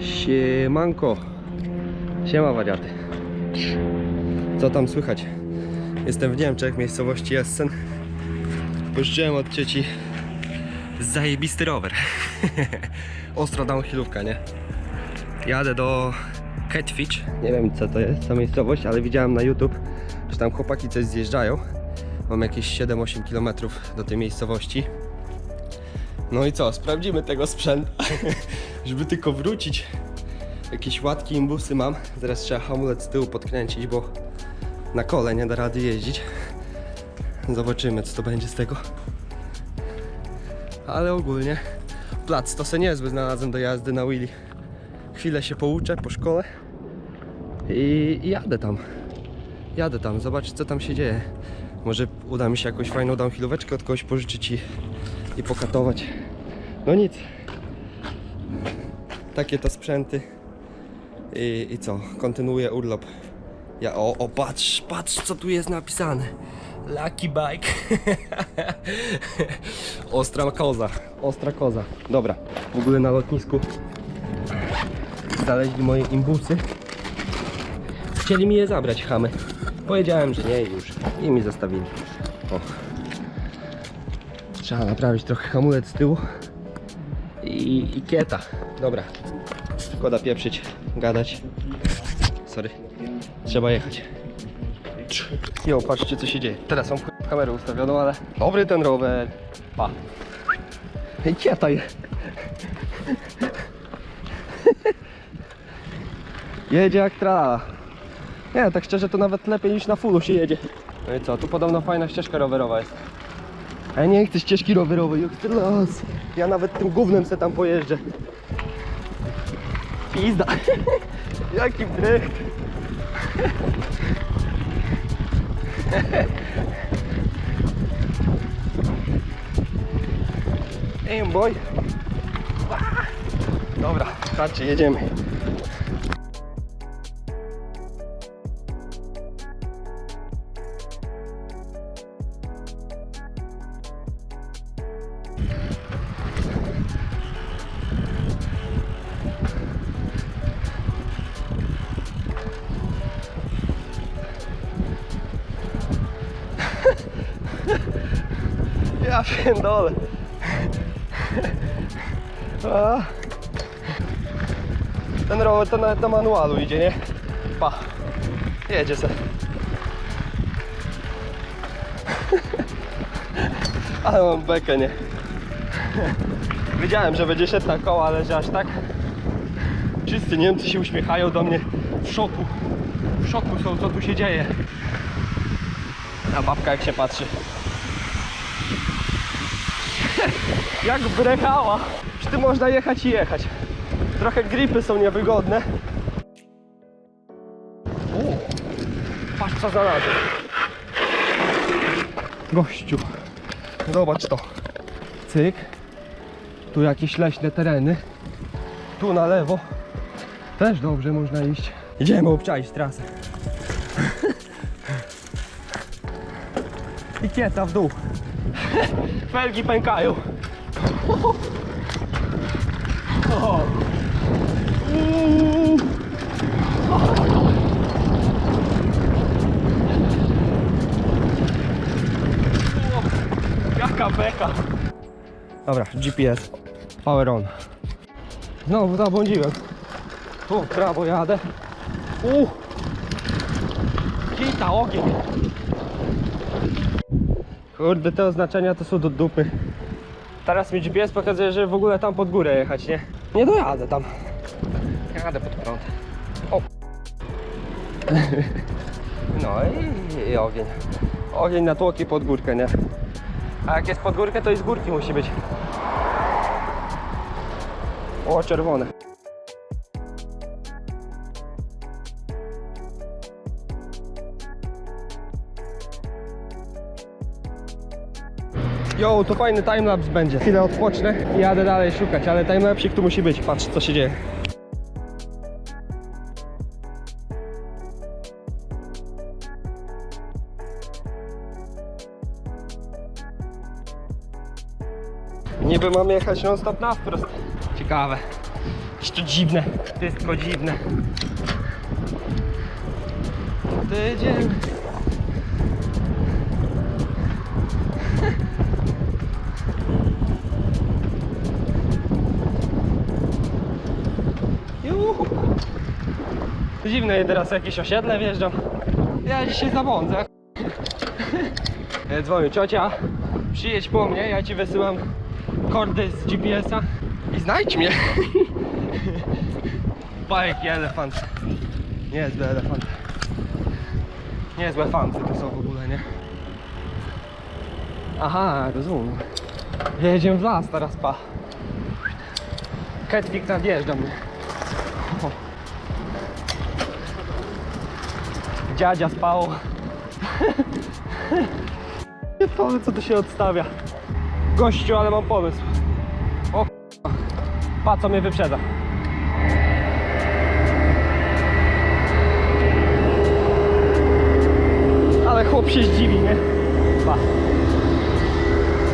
Siemanko. Siema wariaty. Co tam słychać? Jestem w Niemczech, miejscowości Essen. Pożyczyłem od cieci zajebisty rower. Ostro downhillówka, nie? Jadę do Catfish. Nie wiem co to jest ta miejscowość, ale widziałem na YouTube, że tam chłopaki coś zjeżdżają. Mam jakieś 7-8 km do tej miejscowości. No i co, sprawdzimy tego sprzęt, żeby tylko wrócić. Jakieś łatki imbusy mam. Zaraz trzeba hamulec z tyłu podkręcić, bo na kole nie da rady jeździć. Zobaczymy co to będzie z tego. Ale ogólnie plac to se niezły znalazłem do jazdy na Willy. Chwilę się pouczę po szkole i jadę tam. Jadę tam, zobaczyć co tam się dzieje. Może uda mi się jakąś fajną downhillóweczkę od kogoś pożyczyć i, i pokatować. No nic. Takie to sprzęty. I, I co? Kontynuuję urlop. Ja, o, o, patrz, patrz co tu jest napisane. Lucky bike. Ostra koza. Ostra koza. Dobra. W ogóle na lotnisku znaleźli moje imbusy. Chcieli mi je zabrać, chamy. Powiedziałem, że nie już. I mi zostawili. O. Trzeba naprawić trochę hamulec z tyłu. I, i kieta. Dobra. Szkoda pieprzyć, gadać. Sorry. Trzeba jechać. Jo, patrzcie co się dzieje. Teraz mam kamerę ustawioną, ale dobry ten rower. Pa. I kieta je. Jedzie jak trala. Nie, tak szczerze to nawet lepiej niż na fullu się jedzie. No i co, tu podobno fajna ścieżka rowerowa jest. Ja nie chcę ścieżki rowerowej, jak chcę los. Ja nawet tym gównem se tam pojeżdżę. Pizda. Jaki brecht. Ej, boy. Dobra, patrzcie, jedziemy. Ja pierdolę. Ten rower to nawet na manualu idzie, nie? Pa. Jedzie se. Ale mam bekę, nie? Wiedziałem, że będzie szedł na koła, ale że aż tak. Wszyscy Niemcy się uśmiechają do mnie w szoku. W szoku są, co tu się dzieje. A babka jak się patrzy. Jak brechała. Czy ty można jechać i jechać. Trochę gripy są niewygodne. U, patrz co znalazłem. Gościu. Zobacz to. Cyk. Tu jakieś leśne tereny. Tu na lewo. Też dobrze można iść. Idziemy obczaić trasę. I kieta w dół. Felgi pękają. O. O, Jaka beka. Dobra, GPS. Power on. Znowu zabłądziłem. Tu prawo jadę. U. Kita, ogień. Kurde, te oznaczenia to są do dupy. Teraz mi GPS pokazuje, że w ogóle tam pod górę jechać, nie? Nie dojadę tam. Jadę pod prąd. O. No i, i ogień. Ogień na tłoki pod górkę, nie? A jak jest pod górkę, to i z górki musi być. O, czerwone. Jo, to fajny timelapse będzie. Chwilę odpocznę i jadę dalej szukać, ale timelapsik tu musi być. Patrz co się dzieje. Niby mam jechać non stop na wprost. Ciekawe. To dziwne? Tylko dziwne. Tydzień. Dziwne teraz jakieś osiedle wjeżdżam. Ja dzisiaj zabłądzę. E, Dzwonię ciocia, przyjedź po mnie, ja ci wysyłam kordy z GPS-a i znajdź mnie. Bajki elefant. Niezły elefant. Niezłe fanty to są w ogóle, nie? Aha, rozumiem. Jedziemy w las teraz, pa. Ketwik nadjeżdża mnie. Dziadzia spał. Nie powiem co tu się odstawia. Gościu, ale mam pomysł. O. Pa co mnie wyprzedza. Ale chłop się zdziwi, nie? Pa.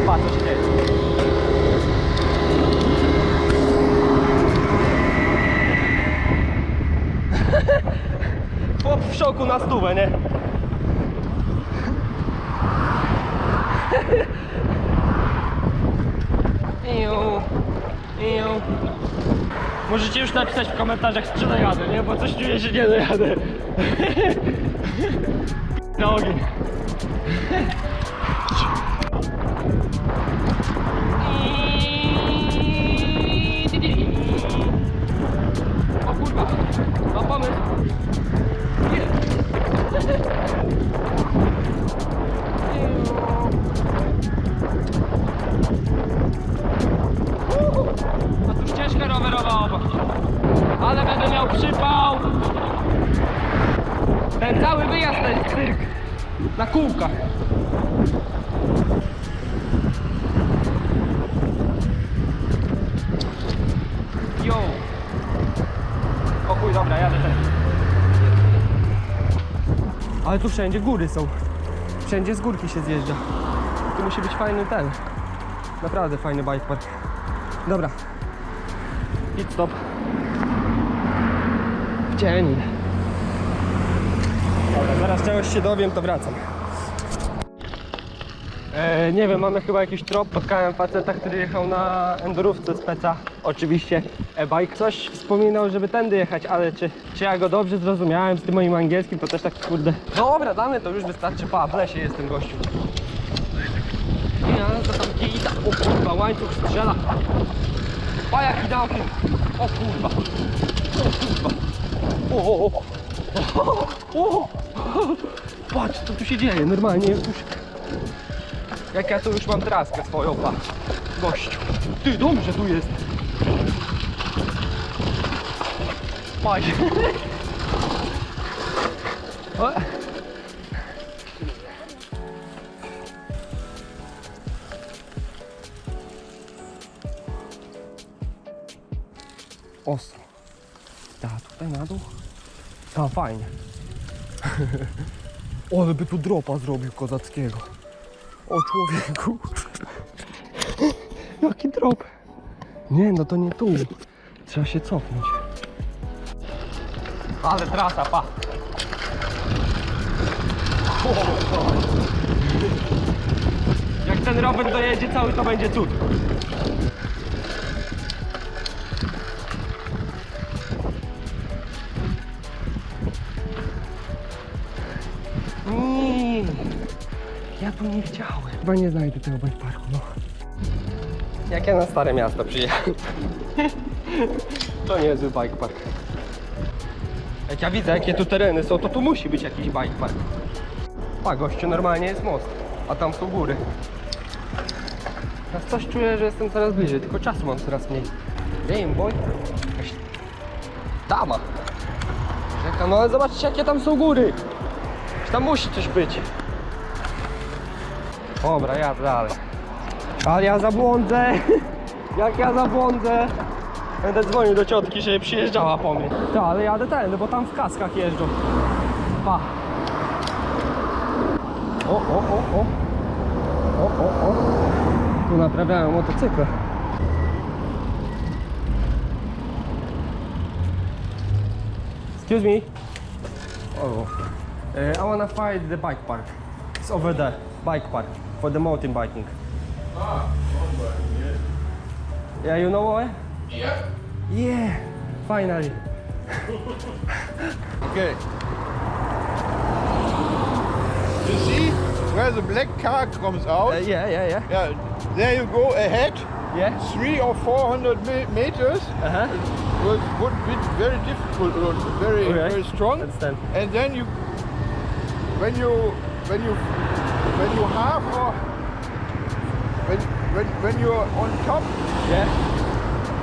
Pa co się dzieje. Szoku na stówę, nie? Iu, iu. Możecie już napisać w komentarzach, czy dojadę, nie? Bo coś czuję, że nie dojadę. Na ogień. Ale tu wszędzie góry są. Wszędzie z górki się zjeżdża. Tu musi być fajny ten. Naprawdę fajny bike park. Dobra. Pit stop. W cień. Dobra, zaraz czegoś się dowiem, to wracam. E, nie wiem, mamy chyba jakiś trop. Spotkałem faceta, który jechał na endurówce speca. Oczywiście e-bike. Coś wspominał, żeby tędy jechać, ale czy, czy ja go dobrze zrozumiałem z tym moim angielskim, to też tak kurde. Dobra, damy, to już wystarczy. Pa, w lesie jest ten gościu. Ja to tam kita. O kurwa, łańcuch strzela. Pa, jaki dałkiem. O kurwa. O kurwa. O, o, o. O, o. Patrz, co tu się dzieje, normalnie już... Jak ja tu już mam traskę swoją, patrz. Gościu. Ty, dobrze tu jest. Patrz. O. Ostro. Ta, tutaj na dół. Tam fajnie. Ale by tu dropa zrobił kozackiego. O człowieku. Jaki drop. Nie, no to nie tu. Trzeba się cofnąć. Ale trasa, pa. Jak ten rower dojedzie cały, to będzie cud. Nie, ja tu nie chciałem. Chyba nie znajdę tego bike parku, no. Jak ja na stare miasto przyjechałem. to niezły bike park. Jak ja widzę, jakie tu tereny są, to tu musi być jakiś bike park. Pa, gościu, normalnie jest most, a tam są góry. Teraz coś czuję, że jestem coraz bliżej, tylko czasu mam coraz mniej. Game boy. Dama. Czeka, no ale zobaczcie, jakie tam są góry. Tam musi coś być. Dobra, jadę dalej. Ale ja zabłądzę. Jak ja zabłądzę. Będę dzwonił do ciotki, żeby przyjeżdżała po mnie. Tak, ale jadę ten, bo tam w kaskach jeżdżą. Pa. O, o, o, o. O, o, o. Tu naprawiają motocykle. Excuse me. Oh. Uh, I wanna find the bike park. It's over there. Bike park for the mountain biking. Ah, Yeah, you know why? Yeah. Yeah, finally. Okay. You see where the black car comes out? Uh, yeah, yeah, yeah. yeah, there you go ahead, Yeah. three or four hundred meters. Uh huh. Would, would be very difficult, or very Okay. very strong. Understand. And then you, when you when you when you half or when when when you're on top, Yeah.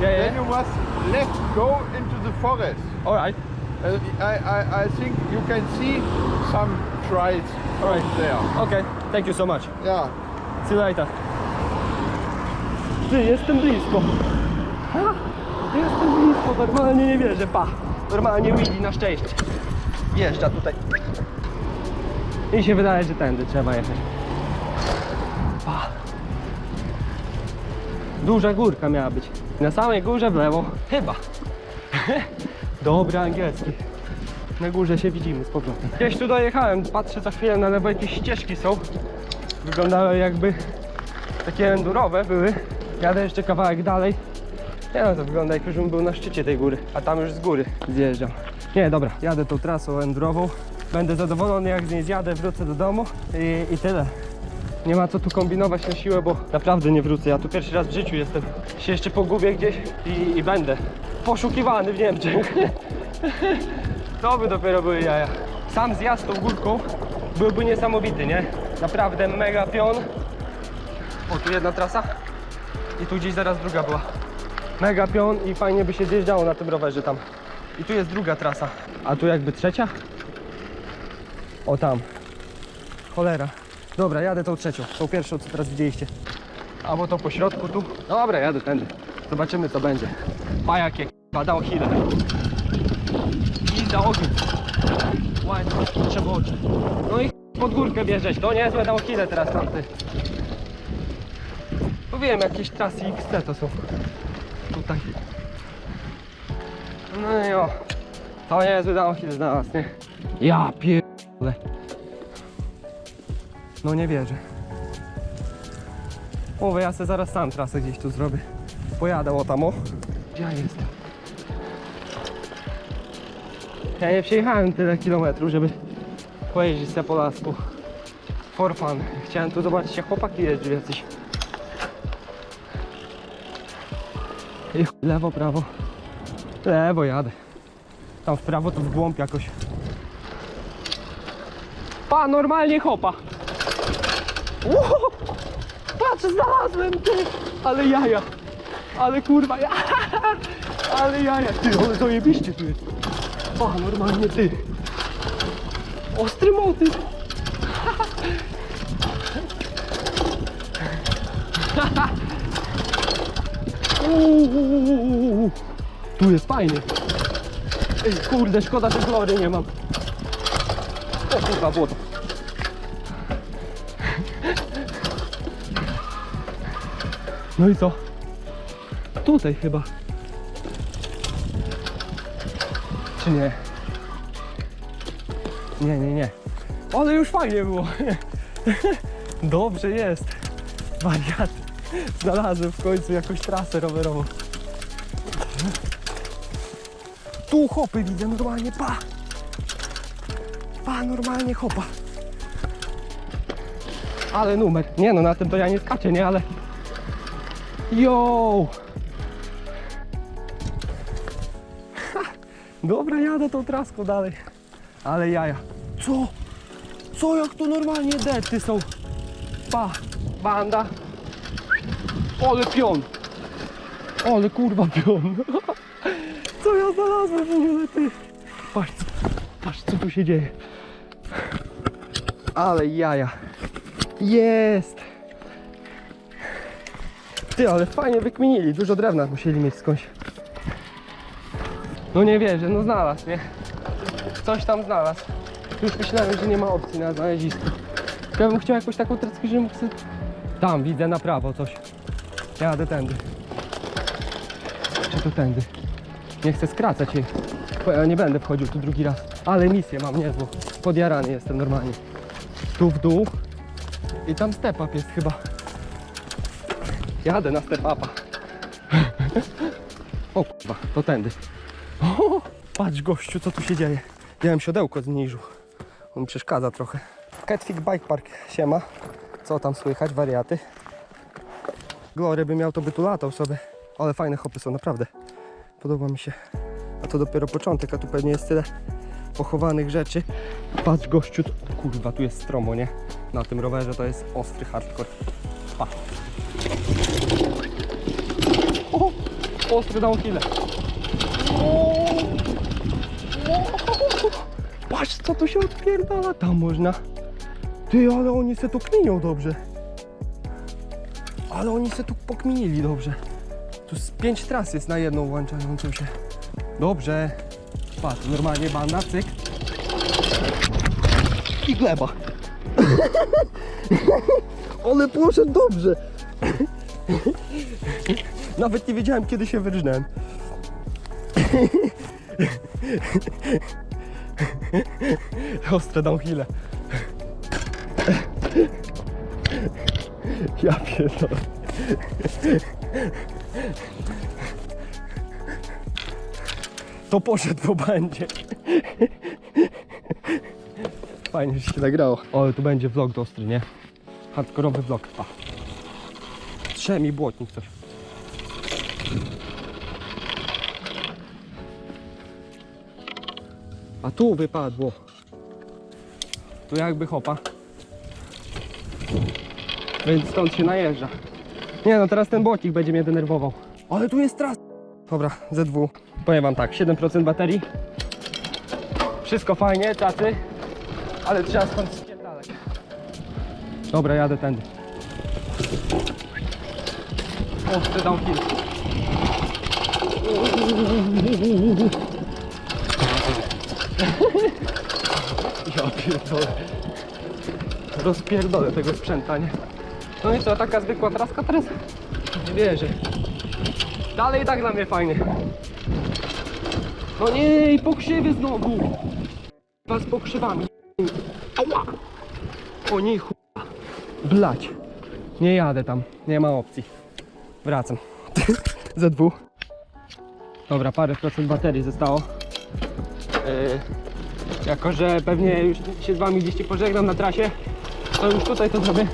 Yeah, then yeah. you must left go into the forest. All right. Uh, I, I, I think you can see some trails from Alright. there. Okay. Thank you so much. Yeah. See you later. Ty, jestem blisko. Ha, jestem blisko, normalnie nie wierzę, pa. Normalnie Willy na szczęście. Wjeżdża tutaj. I się wydaje, że tędy trzeba jechać. Duża górka miała być. Na samej górze w lewo. Chyba. Dobry angielski. Na górze się widzimy z powrotem. Gdzieś tu dojechałem, patrzę za chwilę na lewo jakieś ścieżki są. Wyglądały jakby takie endurowe były. Jadę jeszcze kawałek dalej. Nie no, to wygląda jak już bym był na szczycie tej góry, a tam już z góry zjeżdżam. Nie, dobra, jadę tą trasą endurową. Będę zadowolony jak z niej zjadę, wrócę do domu i, i tyle. Nie ma co tu kombinować na siłę, bo naprawdę nie wrócę. Ja tu pierwszy raz w życiu jestem. Się jeszcze pogubię gdzieś i, i będę poszukiwany w Niemczech. To by dopiero były jaja. Sam zjazd tą górką byłby niesamowity, nie? Naprawdę mega pion. O, tu jedna trasa i tu gdzieś zaraz druga była. Mega pion i fajnie by się zjeżdżało na tym rowerze tam. I tu jest druga trasa. A tu jakby trzecia? O tam. Cholera. Dobra, jadę tą trzecią. Tą pierwszą, co teraz widzieliście. Albo to po środku tu. Dobra, jadę tędy. Zobaczymy co będzie. Pa jakie k***a, dał chwilę. I za ogień. Ładnie, trzeba oczy. No i pod górkę bierzeć. To niezłe dał chwilę teraz tamty. Mówiłem, jakieś trasy XT to są. Tutaj. No i o. To niezły downhill znalazł, nie? Ja pierdolę. No nie wierzę. Mówię, ja sobie zaraz sam trasę gdzieś tu zrobię. Pojadę o tam o. Gdzie ja jestem? Ja nie przejechałem tyle kilometrów, żeby pojeździć sobie po lasku. For fun. Chciałem tu zobaczyć jak chłopaki jeżdżą jacyś. I lewo, prawo. Lewo jadę. Tam w prawo to w głąb jakoś. Pa, normalnie chopa. Ło! Patrz, znalazłem ty! Ale jaja. Ale kurwa, ja. Ale jaja. Ty, ale zajebiście tu jest. Pa, normalnie ty. Ostry motyw. Uuu, Tu jest fajnie. Ej, kurde, szkoda, że glory nie mam. O kurwa, błoto. No i co? Tutaj chyba. Czy nie? Nie, nie, nie. Ale już fajnie było. Dobrze jest. Wariat. Znalazłem w końcu jakąś trasę rowerową. Tu hopy widzę normalnie, pa! Pa, normalnie hopa. Ale numer. Nie no, na tym to ja nie skaczę, nie? Ale... Yo! Dobra, jadę tą traską dalej. Ale jaja. Co? Co, jak to normalnie dety są? Pa, banda. Ole pion. Ole kurwa pion. Co ja znalazłem w ogóle ty? Patrz, patrz co tu się dzieje. Ale jaja. Jest. Ty, ale fajnie wykminili. Dużo drewna musieli mieć skądś. No nie wierzę, no znalazł, nie? Coś tam znalazł. Już myślałem, że nie ma opcji na znalezisko. Ja bym chciał jakąś taką trackę, że mógł sobie... Tam, widzę na prawo coś. Jadę tędy. Czy to tędy? Nie chcę skracać jej. Ja nie będę wchodził tu drugi raz. Ale misję mam niezłą. Podjarany jestem normalnie. Tu w dół. I tam step up jest chyba. Jadę na step upa. O kurwa, to tędy. O, patrz gościu, co tu się dzieje. Bym siodełko zniżył. On mi przeszkadza trochę. Catfic Bike Park, siema. Co tam słychać, wariaty? Glory by miał, to by tu latał sobie. Ale fajne hopy są, naprawdę. Podoba mi się. A to dopiero początek, a tu pewnie jest tyle pochowanych rzeczy. Patrz gościu, kurwa, tu jest stromo, nie? Na tym rowerze to jest ostry hardcore. Pa. Ostry downhill. Patrz co tu się odpierdala tam można. Ty, ale oni se tu kminią dobrze. Ale oni se tu pokminili dobrze. Tu z pięć tras jest na jedną łączającą się. Dobrze. Patrz, normalnie banda, cyk. I gleba. Ale poszedł dobrze. Nawet nie wiedziałem kiedy się wyrżnąłem. Ostre downhille. Ja pierdolę. To poszedł po bandzie. Fajnie, że się nagrało. O, tu będzie vlog ostry, nie? Hardkorowy vlog. A. Trze mi błotnik coś. A tu wypadło. Tu jakby hopa. Więc stąd się najeżdża. Nie no, teraz ten błotnik będzie mnie denerwował. Ale tu jest tras. Dobra, ZW. Powiem wam tak, 7% baterii. Wszystko fajnie, czaty. Ale trzeba stąd spierdalać. Dobra, jadę tędy. Ostry downhill. Ja pierdolę. Rozpierdolę tego sprzęta, nie? No i co, taka zwykła traska teraz? Nie wierzę. Dalej i tak dla mnie fajnie. No nie, i pokrzywy znowu. Was pokrzywami. Ała! O nie chuj. Blać. Nie jadę tam, nie ma opcji. Wracam. Z2. Dobra, parę procent baterii zostało. Yy, jako, że pewnie już się z wami gdzieś pożegnam na trasie, to już tutaj to zrobię.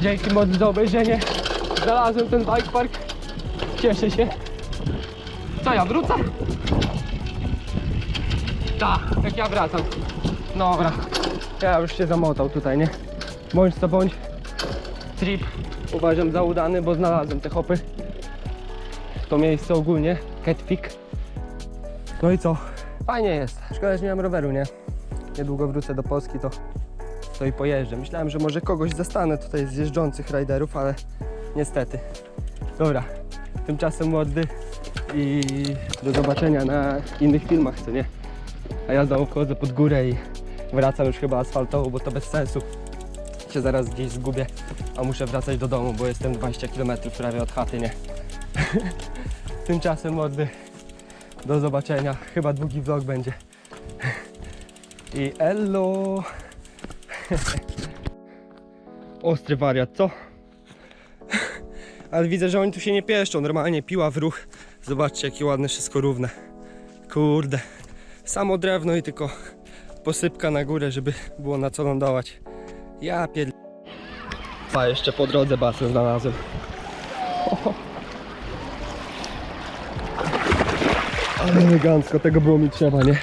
Dzięki mod za obejrzenie. Znalazłem ten bike park. Cieszę się. Co ja wrócę? Tak, jak ja wracam. Dobra. Ja już się zamotał tutaj, nie? Bądź co bądź. Trip uważam za udany, bo znalazłem te hopy. To miejsce ogólnie. Catfic. No i co? Fajnie jest. Szkoda, że nie mam roweru, nie? Niedługo wrócę do Polski, to, to i pojeżdżę. Myślałem, że może kogoś zastanę tutaj z jeżdżących riderów, ale niestety. Dobra, tymczasem młody i do zobaczenia na innych filmach, co nie? A ja znowu wchodzę pod górę i wracam już chyba asfaltowo, bo to bez sensu. Się zaraz gdzieś zgubię, a muszę wracać do domu, bo jestem 20 km prawie od chaty, nie? Tymczasem młody, do zobaczenia. Chyba długi vlog będzie. I ello! Ostry wariat, co? Ale widzę, że oni tu się nie pieszczą. Normalnie piła w ruch. Zobaczcie, jakie ładne, wszystko równe. Kurde. Samo drewno i tylko posypka na górę, żeby było na co lądować. Ja pier... A jeszcze po drodze basen znalazłem. Elegancko, tego było mi trzeba, nie?